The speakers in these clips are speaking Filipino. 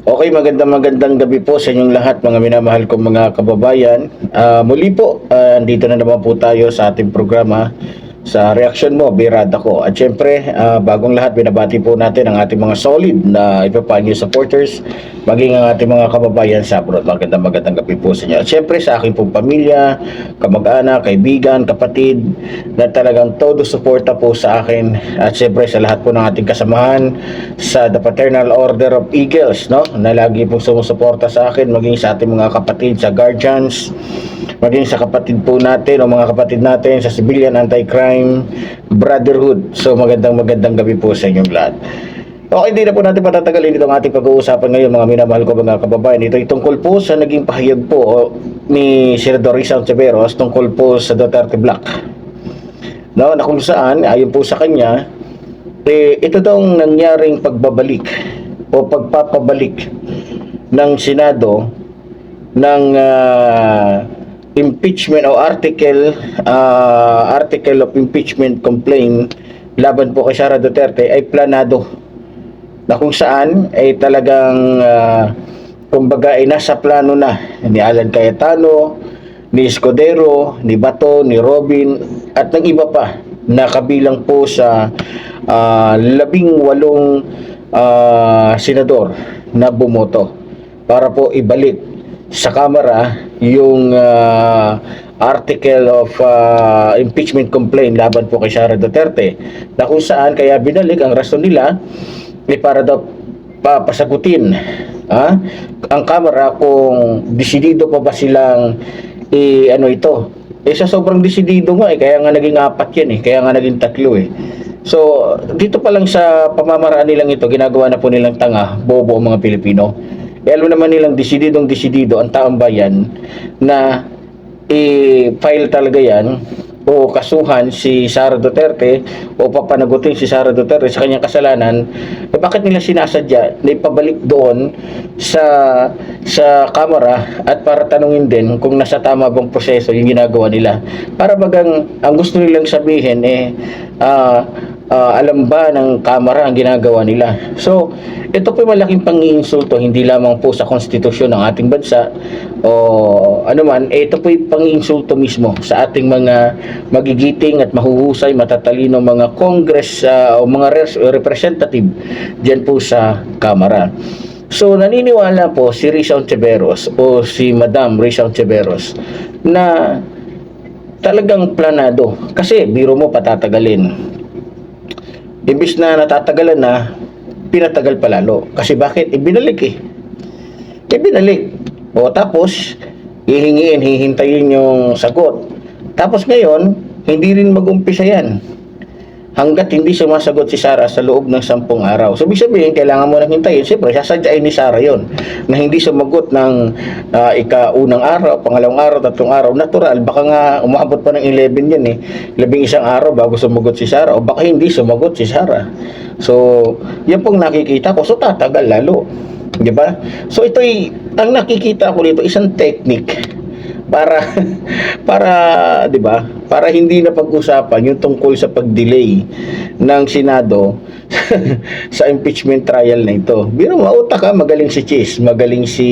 Okay, magandang magandang gabi po sa inyong lahat mga minamahal kong mga kababayan. Ah, muli po, ah, andito na naman po tayo sa ating programa sa reaction mo, Birada ko. At syempre, ah, bagong lahat, binabati po natin ang ating mga solid na ipapanyo supporters, maging ang ating mga kababayan sa abroad. Magandang magandang gabi po sa inyo. At syempre, sa aking pong pamilya, kamag-anak, kaibigan, kapatid, na talagang todo suporta po sa akin. At syempre, sa lahat po ng ating kasamahan sa The Paternal Order of Eagles, no? Na lagi po sumusuporta sa akin, maging sa ating mga kapatid sa Guardians, maging sa kapatid po natin o mga kapatid natin sa Civilian Anti-Crime Brotherhood. So magandang magandang gabi po sa inyong lahat. Okay, hindi na po natin patatagalin itong ating pag-uusapan ngayon mga minamahal ko mga kababayan. Ito ay tungkol po sa naging pahayag po o, ni Senador Rizal Severos tungkol po sa Duterte Black. No, na kung saan, ayon po sa kanya, eh, ito daw ang nangyaring pagbabalik o pagpapabalik ng Senado ng ah, impeachment o article ah, article of impeachment complaint laban po kay Sara Duterte ay planado na kung saan ay talagang ah, kumbaga ay nasa plano na ni Alan Cayetano, ni Escudero, ni Bato, ni Robin at ng iba pa na kabilang po sa ah, labing walong ah, senador na bumoto para po ibalik sa Kamara yung ah, article of ah, impeachment complaint laban po kay Sara Duterte na kung saan kaya binalik ang rason nila ay para daw papasagutin ha, ang Kamara kung desidido pa ba silang i ano ito. Eh sa sobrang desidido nga eh kaya nga naging apat yan eh kaya nga naging tatlo eh. So dito pa lang sa pamamaraan nilang ito ginagawa na po nilang tanga bobo ang mga Pilipino eh, alam naman nilang desididong desidido ang taong bayan na i-file talaga yan o kasuhan si Sara Duterte o papanagutin si Sara Duterte sa kanyang kasalanan, eh bakit nila sinasadya na ipabalik doon sa sa kamera at para tanungin din kung nasa tama bang proseso yung ginagawa nila. Para bagang ang gusto nilang sabihin eh ah, ah, alam ba ng kamera ang ginagawa nila. So, ito po malaking pang-iinsulto hindi lamang po sa konstitusyon ng ating bansa o ano man, ito po yung pang-iinsulto mismo sa ating mga magigiting at mahuhusay, matatalino mga congress ah, o mga res- representative diyan po sa kamera. So, naniniwala po si Rizal Severos o si Madam Rizal Severos na talagang planado. Kasi, biro mo patatagalin. Imbis na natatagalan na, pinatagal pa lalo. Kasi bakit? Ibinalik eh. Ibinalik. O tapos, hihingiin, hihintayin yung sagot. Tapos ngayon, hindi rin mag-umpisa yan. Hanggat hindi sumasagot si Sarah sa loob ng sampung araw. So, ibig sabihin, kailangan mo nang hintayin. Siyempre, sasadyain ni Sarah yon Na hindi sumagot ng ah, ika-unang araw, pangalawang araw, tatlong araw. Natural, baka nga umabot pa ng 11 yan eh. Labing isang araw bago sumagot si Sarah. O baka hindi sumagot si Sarah. So, yan pong nakikita ko. So, tatagal lalo. Di ba? So, ito'y, ang nakikita ko dito, isang technique para para 'di ba para hindi na pag-usapan yung tungkol sa pag-delay ng Senado sa impeachment trial na ito. Biro mauta ka, magaling si Chis, magaling si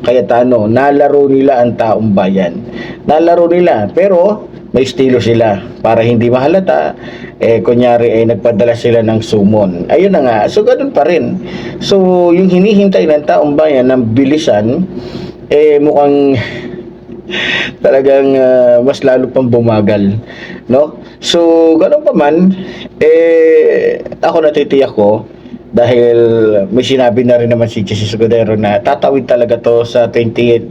Cayetano. Nalaro nila ang taong bayan. Nalaro nila, pero may estilo sila para hindi mahalata eh kunyari ay nagpadala sila ng sumon ayun na nga so ganun pa rin so yung hinihintay ng taong bayan ng bilisan eh mukhang talagang ah, mas lalo pang bumagal no? So ganun pa man eh ako natitiyak ko dahil may sinabi na rin naman si Jesus Escudero na tatawid talaga to sa 28th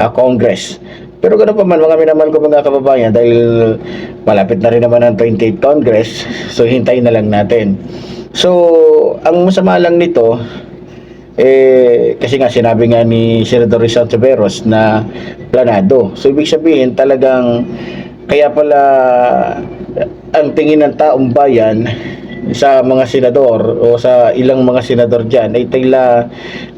ah, Congress. Pero ganun pa man mga minamahal ko mga kababayan dahil malapit na rin naman ang 28th Congress so hintayin na lang natin. So ang masama lang nito eh, kasi nga sinabi nga ni Senador Rizal Severos na planado. So, ibig sabihin talagang kaya pala ang tingin ng taong bayan sa mga senador o sa ilang mga senador dyan ay tila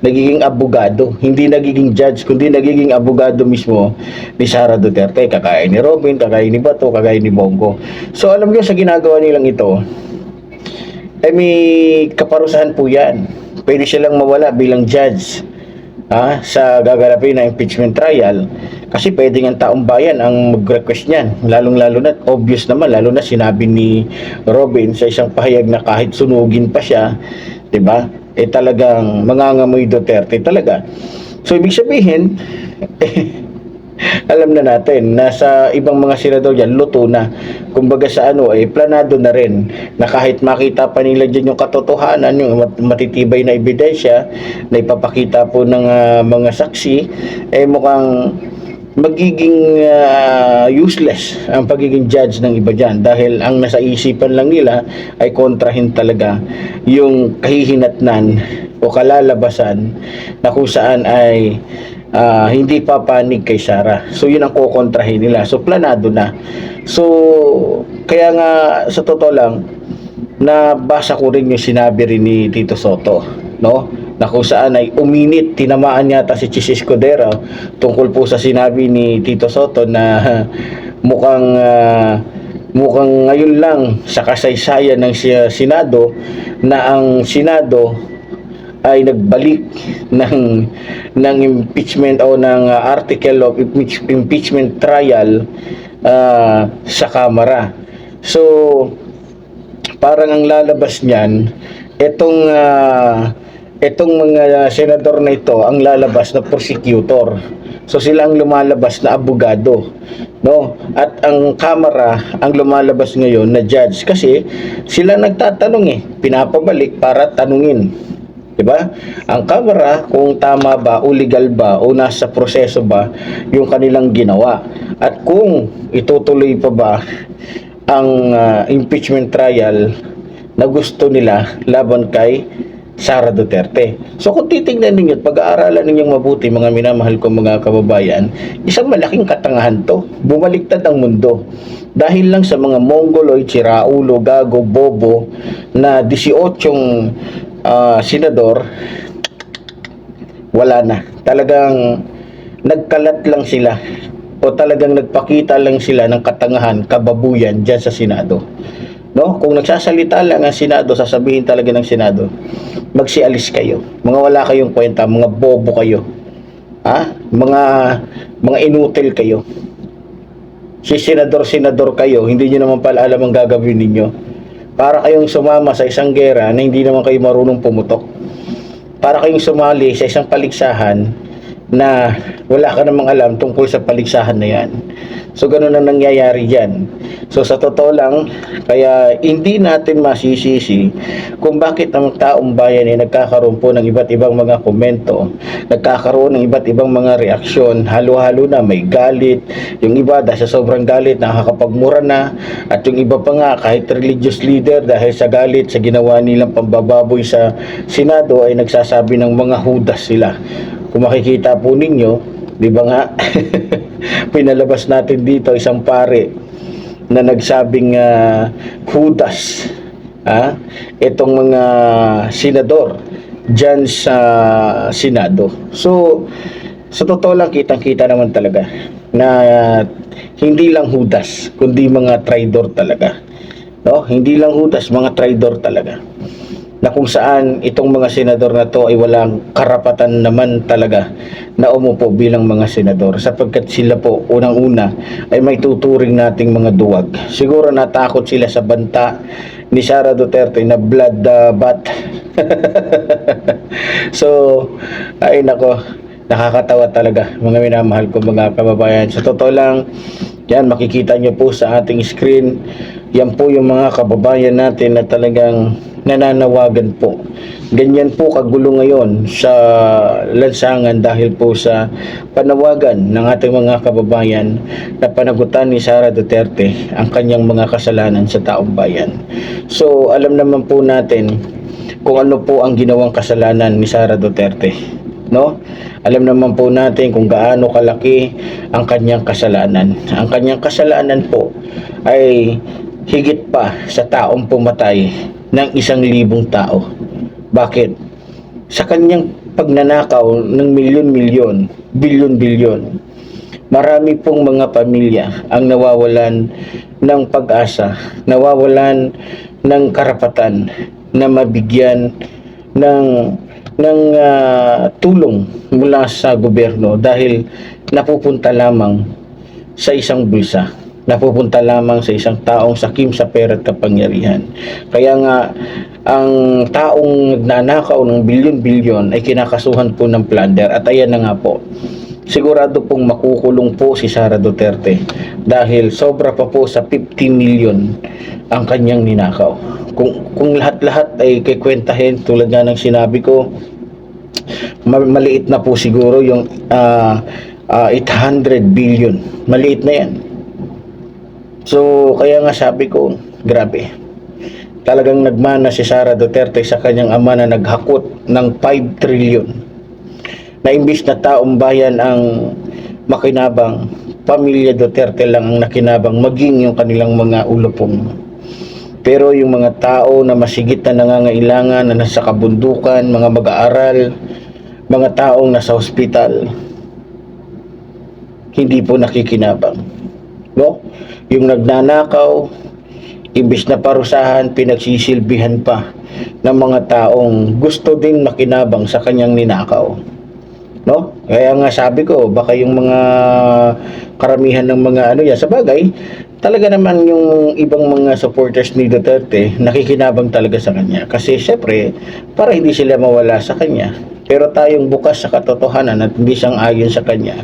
nagiging abogado. Hindi nagiging judge, kundi nagiging abogado mismo ni Sara Duterte. Kagaya ni Robin, kagaya ni Bato, kagaya ni Bongo. So alam nyo sa ginagawa nilang ito, eh may kaparusahan po yan. Pwede silang mawala bilang judge ah, sa gaganapin na impeachment trial kasi pwede ng taong bayan ang mag-request niyan. Lalong-lalo na, obvious naman, lalo na sinabi ni Robin sa isang pahayag na kahit sunugin pa siya, 'di ba? Eh talagang mangangamoy Duterte talaga. So ibig sabihin, alam na natin, nasa ibang mga senador dyan, luto na. Kumbaga sa ano, eh, planado na rin na kahit makita pa nila dyan yung katotohanan, yung mat- matitibay na ebidensya na ipapakita po ng ah, mga saksi, eh mukhang magiging ah, useless ang pagiging judge ng iba dyan dahil ang nasa isipan lang nila ay kontrahin talaga yung kahihinatnan o kalalabasan na kung saan ay ah, hindi papanig kay Sarah. So yun ang kukontrahin nila. So planado na. So kaya nga sa totoo lang nabasa ko rin yung sinabi rin ni Tito Soto, no? Na kung saan ay uminit, tinamaan yata si Chis Escudero tungkol po sa sinabi ni Tito Soto na mukhang ah, mukhang ngayon lang sa kasaysayan ng Senado na ang Senado ay nagbalik ng ng impeachment o ng uh, article of impeach- impeachment trial uh, sa Kamara. So parang ang lalabas niyan itong uh, itong mga senador na ito ang lalabas na prosecutor. So sila ang lumalabas na abogado, no? At ang kamera ang lumalabas ngayon na judge kasi sila nagtatanong eh, pinapabalik para tanungin. 'Di ba? Ang kamera kung tama ba o legal ba o nasa proseso ba yung kanilang ginawa. At kung itutuloy pa ba ang ah, impeachment trial na gusto nila laban kay Sara Duterte. So kung titignan ninyo at pag-aaralan ninyong mabuti mga minamahal ko mga kababayan, isang malaking katangahan to. Bumaliktad ang mundo. Dahil lang sa mga mongoloid, siraulo, gago, bobo na 18 ah, senador, wala na. Talagang nagkalat lang sila o talagang nagpakita lang sila ng katangahan, kababuyan dyan sa Senado. No? Kung nagsasalita lang ang Senado, sasabihin talaga ng Senado, magsialis kayo. Mga wala kayong kwenta, mga bobo kayo. Ha? Mga mga inutil kayo. Si senador-senador kayo, hindi niyo naman pala alam ang gagawin ninyo. Para kayong sumama sa isang gera na hindi naman kayo marunong pumutok. Para kayong sumali sa isang paligsahan na wala ka namang alam tungkol sa paligsahan na yan. So, ganun ang nangyayari dyan. So, sa totoo lang, kaya hindi natin masisisi kung bakit ang taong bayan ay nagkakaroon po ng iba't ibang mga komento, nagkakaroon ng iba't ibang mga reaksyon, halo-halo na may galit, yung iba dahil sa sobrang galit nakakapagmura na, at yung iba pa nga kahit religious leader dahil sa galit sa ginawa nilang pambababoy sa Senado ay nagsasabi ng mga hudas sila. Kung makikita po ninyo, di ba nga, pinalabas natin dito isang pare na nagsabing ah, hudas ah, itong mga senador dyan sa Senado. So, sa totoo lang, kitang-kita naman talaga na hindi lang hudas, kundi mga traidor talaga. No? Hindi lang hudas, mga traidor talaga na kung saan itong mga senador na to ay walang karapatan naman talaga na umupo bilang mga senador sapagkat sila po unang-una ay may tuturing nating mga duwag. Siguro natakot sila sa banta ni Sara Duterte na blood uh, bath. so, ay nako, nakakatawa talaga mga minamahal ko mga kababayan. Sa totoo lang, yan makikita nyo po sa ating screen, yan po yung mga kababayan natin na talagang nananawagan po. Ganyan po kagulo ngayon sa lansangan dahil po sa panawagan ng ating mga kababayan na panagutan ni Sara Duterte ang kanyang mga kasalanan sa taong bayan. So alam naman po natin kung ano po ang ginawang kasalanan ni Sara Duterte no? Alam naman po natin kung gaano kalaki ang kanyang kasalanan. Ang kanyang kasalanan po ay higit pa sa taong pumatay ng isang libong tao. Bakit? Sa kanyang pagnanakaw ng milyon-milyon, bilyon-bilyon, marami pong mga pamilya ang nawawalan ng pag-asa, nawawalan ng karapatan, na mabigyan ng ng ah, tulong mula sa gobyerno dahil napupunta lamang sa isang bulsa napupunta lamang sa isang taong sakim sa pera at kapangyarihan. Kaya nga, ang taong nagnanakaw ng bilyon-bilyon ay kinakasuhan po ng plunder at ayan na nga po. Sigurado pong makukulong po si Sara Duterte dahil sobra pa po sa 50 million ang kanyang ninakaw. Kung, kung lahat-lahat ay kikwentahin tulad nga ng sinabi ko, ma- maliit na po siguro yung ah, ah, 800 billion. Maliit na yan. So, kaya nga sabi ko, grabe. Talagang nagmana si Sara Duterte sa kanyang ama na naghakot ng 5 trillion. Na imbis na taong bayan ang makinabang, pamilya Duterte lang ang nakinabang maging yung kanilang mga ulupong. Pero yung mga tao na masigit na nangangailangan na nasa kabundukan, mga mag-aaral, mga taong nasa ospital, hindi po nakikinabang. No? Yung nagnanakaw, imbis na parusahan, pinagsisilbihan pa ng mga taong gusto ding makinabang sa kanyang ninakaw. No? Kaya nga sabi ko, baka yung mga karamihan ng mga ano yan, sa bagay, talaga naman yung ibang mga supporters ni Duterte, nakikinabang talaga sa kanya. Kasi syempre, para hindi sila mawala sa kanya. Pero tayong bukas sa katotohanan at hindi siyang ayon sa kanya,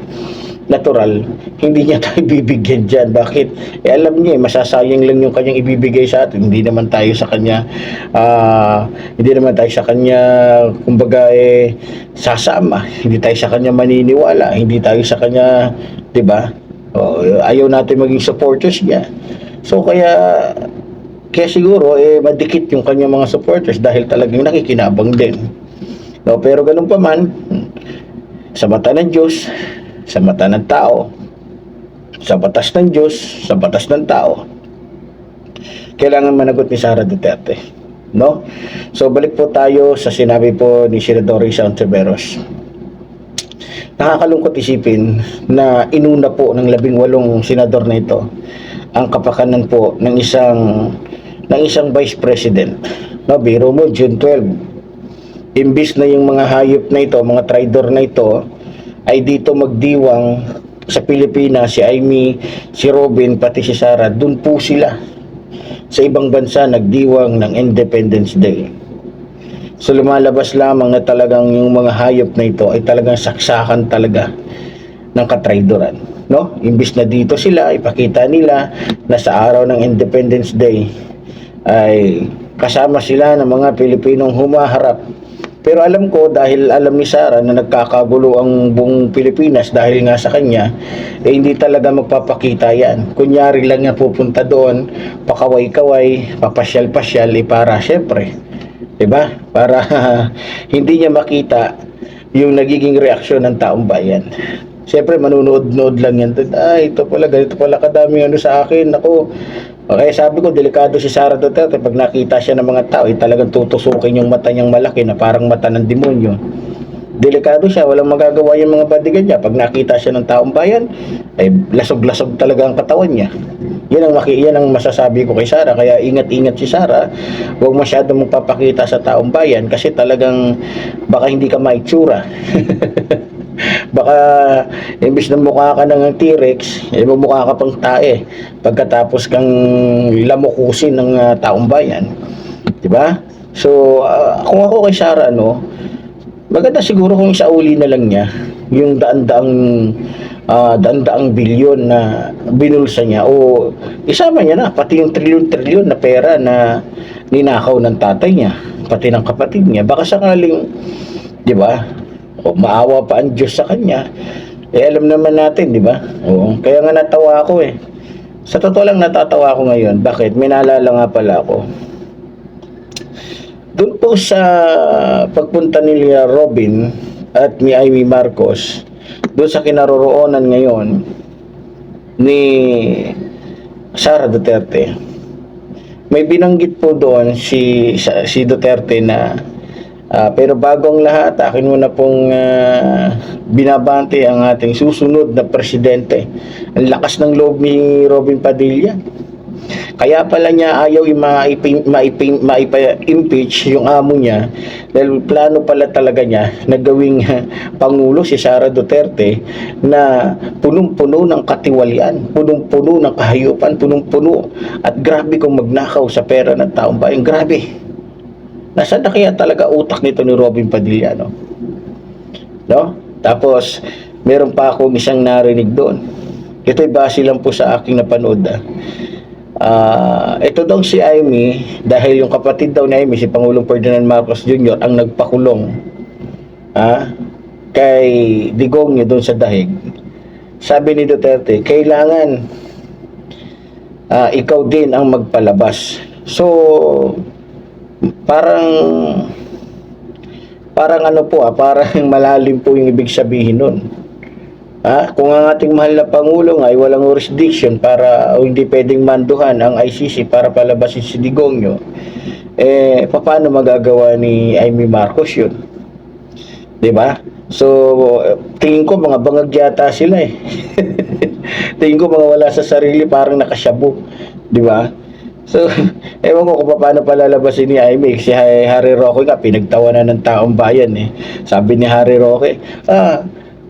natural, hindi niya tayo bibigyan dyan. Bakit? Eh alam niya, eh, masasayang lang yung kanyang ibibigay sa atin. Hindi naman tayo sa kanya, ah, hindi naman tayo sa kanya, kumbaga eh, sasama. Hindi tayo sa kanya maniniwala. Hindi tayo sa kanya, di ba? O, ayaw natin maging supporters niya. So kaya, kaya siguro, eh, madikit yung kanyang mga supporters dahil talagang nakikinabang din. No, pero ganun pa man, sa mata ng Diyos, sa mata ng tao, sa batas ng Diyos, sa batas ng tao, kailangan managot ni Sara Duterte. No? So balik po tayo sa sinabi po ni Senador Risa Ontiveros. Nakakalungkot isipin na inuna po ng labing walong senador na ito ang kapakanan po ng isang ng isang vice president. No, biro mo June 12. Imbis na yung mga hayop na ito, mga traidor na ito ay dito magdiwang sa Pilipinas, si Amy, si Robin, pati si Sarah, dun po sila sa ibang bansa nagdiwang ng Independence Day. So lumalabas lamang na talagang yung mga hayop na ito ay talagang saksakan talaga ng katraidoran. No? Imbis na dito sila, ipakita nila na sa araw ng Independence Day ay kasama sila ng mga Pilipinong humaharap pero alam ko dahil alam ni Sara na nagkakagulo ang buong Pilipinas dahil nga sa kanya, eh hindi talaga magpapakita yan. Kunyari lang niya pupunta doon, pakaway-kaway, papasyal-pasyal, eh para syempre, 'di ba? Para hindi niya makita yung nagiging reaksyon ng taong bayan. Siyempre, manunood-nood lang yan. Ay, ito pala, ganito pala kadami ano sa akin. Ako, Okay, sabi ko, delikado si Sara Duterte. Pag nakita siya ng mga tao, eh, talagang tutusukin yung mata niyang malaki na parang mata ng demonyo. Delikado siya, walang magagawa yung mga badigan niya. Pag nakita siya ng taong bayan, ay lasog-lasog talaga ang katawan niya. Yan ang, maki, yan ang masasabi ko kay Sara. Kaya ingat-ingat si Sara. Huwag masyadong magpapakita sa taong bayan kasi talagang baka hindi ka maitsura. baka imbis na mukha ka ng T-Rex, eh mukha ka pang tae pagkatapos kang lamukusin ng ah, taong bayan. 'Di ba? So, ah, kung ako kay Sara no, maganda siguro kung isauli na lang niya yung daan-daang ah, daan-daang bilyon na binulsa niya o isama niya na pati yung trilyon-trilyon na pera na ninakaw ng tatay niya, pati ng kapatid niya. Baka sakaling 'di ba? O maawa pa ang Diyos sa kanya. Eh alam naman natin, di ba? Oo. Kaya nga natawa ako eh. Sa totoo lang natatawa ako ngayon. Bakit? May naalala nga pala ako. Doon po sa pagpunta ni Robin at ni Amy Marcos, doon sa kinaroroonan ngayon ni Sara Duterte, may binanggit po doon si si Duterte na Ah, pero bago ang lahat, akin muna pong ah, binabante ang ating susunod na presidente. Ang lakas ng loob ni Robin Padilla. Kaya pala niya ayaw i-maipi- maipi- maipa-impeach yung amo niya dahil plano pala talaga niya na gawing Pangulo si Sara Duterte na punong-puno ng katiwalian, punong-puno ng kahayupan, punong-puno at grabe kung magnakaw sa pera ng taong bayan. Grabe. Nasaan na kaya talaga utak nito ni Robin Padilla, no? No? Tapos, meron pa akong isang narinig doon. Ito'y base lang po sa aking napanood. Ah, Ah, ito daw si Amy, dahil yung kapatid daw ni Amy, si Pangulong Ferdinand Marcos Jr., ang nagpakulong ah, kay Digong doon sa dahig. Sabi ni Duterte, kailangan ah, ikaw din ang magpalabas. So, parang parang ano po ah, parang malalim po yung ibig sabihin nun. Ah, kung ang ating mahal na Pangulo nga ay walang jurisdiction para o hindi pwedeng manduhan ang ICC para palabasin si Digongyo, eh, paano magagawa ni Amy Marcos yun? ba? So, eh, tingin ko mga bangag yata sila eh. tingin ko mga wala sa sarili parang nakasyabo. 'Di ba? So, ewan ko kung paano palalabasin ni Amy. Si Harry Roque nga, pinagtawanan ng taong bayan eh. Sabi ni Harry Roque, ah,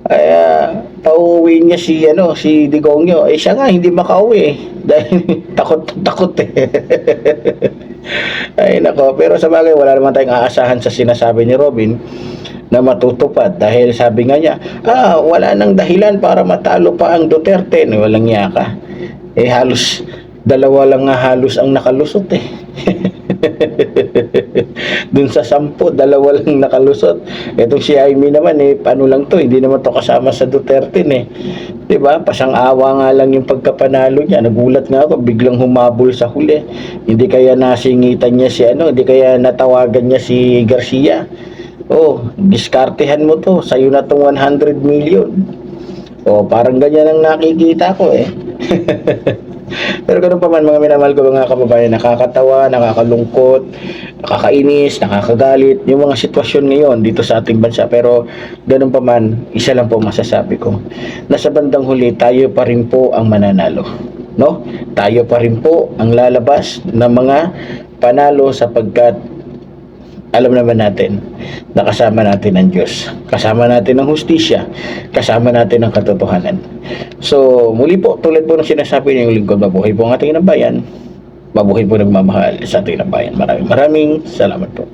ay, ah, pauwi niya si, ano, si Digongyo. Eh, siya nga, hindi makauwi eh. Dahil takot, takot eh. ay, nako. Pero sa bagay, wala naman tayong aasahan sa sinasabi ni Robin na matutupad dahil sabi nga niya, ah, wala nang dahilan para matalo pa ang Duterte. Walang yaka. Eh, halos dalawa lang nga halos ang nakalusot eh. Dun sa sampo, dalawa lang nakalusot. Itong si Amy naman eh, paano lang to, hindi naman to kasama sa Duterte eh. ba? Pasang awa nga lang yung pagkapanalo niya. Nagulat nga ako, biglang humabol sa huli. Hindi kaya nasingitan niya si ano, hindi kaya natawagan niya si Garcia. Oh, diskartehan mo to, sa'yo na tong 100 million. Oh, parang ganyan ang nakikita ko eh. Pero ganun pa man mga minamahal ko mga kababayan, nakakatawa, nakakalungkot, nakakainis, nakakagalit, yung mga sitwasyon ngayon dito sa ating bansa. Pero ganun pa man, isa lang po masasabi ko. Nasa bandang huli, tayo pa rin po ang mananalo. No? Tayo pa rin po ang lalabas ng mga panalo sapagkat alam naman natin na kasama natin ang Diyos. Kasama natin ang hustisya. Kasama natin ang katotohanan. So, muli po, tulad po ng sinasabi ng lingkod, mabuhay po ang ating bayan. Mabuhay po nagmamahal sa ating bayan. Maraming maraming salamat po.